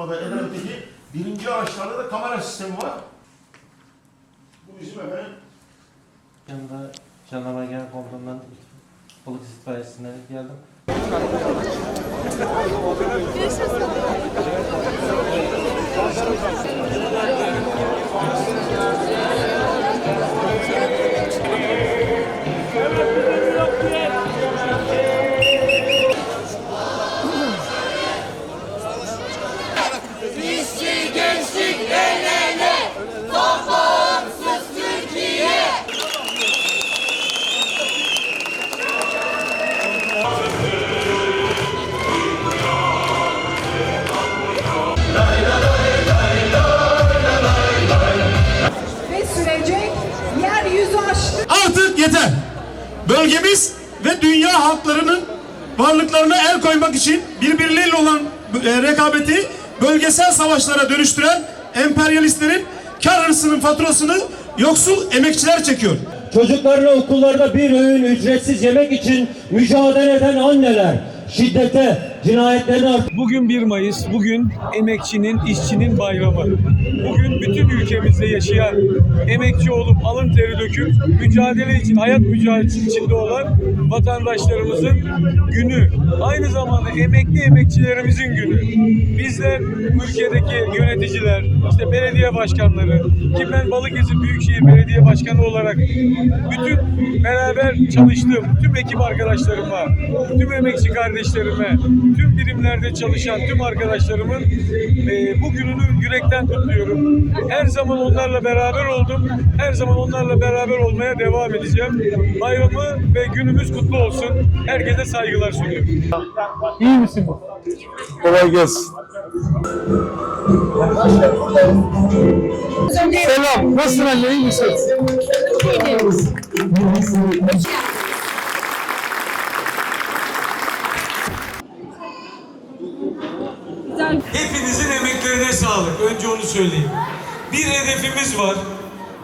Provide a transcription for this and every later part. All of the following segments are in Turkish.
Burada Edremit'teki birinci ağaçlarda da kamera sistemi var. Bu bizim efendim Yanında Jandarma Genel Komutanı'ndan balık itfaiyesinden geldim. ve Bölgemiz ve dünya halklarının varlıklarına el koymak için birbirleriyle olan e, rekabeti bölgesel savaşlara dönüştüren emperyalistlerin kar hırsının faturasını yoksul emekçiler çekiyor. Çocuklarını okullarda bir öğün ücretsiz yemek için mücadele eden anneler şiddete, cinayetlerin art- Bugün 1 Mayıs, bugün emekçinin, işçinin bayramı. Bugün bütün ülkemizde yaşayan, emekçi olup alın teri döküp mücadele için, hayat mücadelesi içinde olan vatandaşlarımızın günü. Aynı zamanda emekli emekçilerimizin günü. Bizler ülkedeki yöneticiler, işte belediye başkanları, ki ben Balıkesir Büyükşehir Belediye Başkanı olarak bütün beraber çalıştığım tüm ekip arkadaşlarıma, tüm emekçi kardeşlerime, tüm birimlerde çalışan tüm arkadaşlarımın e, bu gününü yürekten kutluyorum. Her zaman onlarla beraber oldum. Her zaman onlarla beraber olmaya devam edeceğim. Bayramı ve günümüz kutlu olsun. Herkese saygılar sunuyorum. Kolay gelsin. Selam. Nasılsın anne? iyi misin? Hepinizin emeklerine sağlık. Önce onu söyleyeyim. Bir hedefimiz var.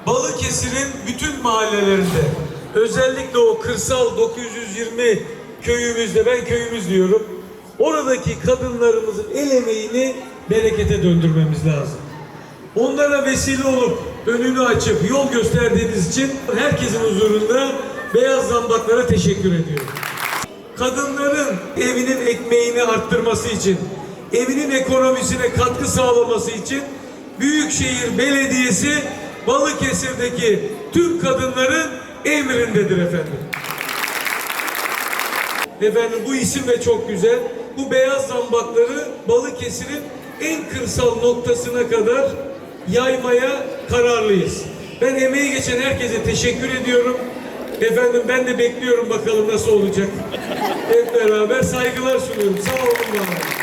Balıkesir'in bütün mahallelerinde özellikle o kırsal 920 köyümüzde ben köyümüz diyorum. Oradaki kadınlarımızın el emeğini berekete döndürmemiz lazım. Onlara vesile olup önünü açıp yol gösterdiğiniz için herkesin huzurunda beyaz zambaklara teşekkür ediyorum kadınların evinin ekmeğini arttırması için, evinin ekonomisine katkı sağlaması için Büyükşehir Belediyesi Balıkesir'deki tüm kadınların emrindedir efendim. Efendim bu isim de çok güzel. Bu beyaz zambakları Balıkesir'in en kırsal noktasına kadar yaymaya kararlıyız. Ben emeği geçen herkese teşekkür ediyorum. Efendim ben de bekliyorum bakalım nasıl olacak. Hep beraber saygılar sunuyorum. Sağ olun bana.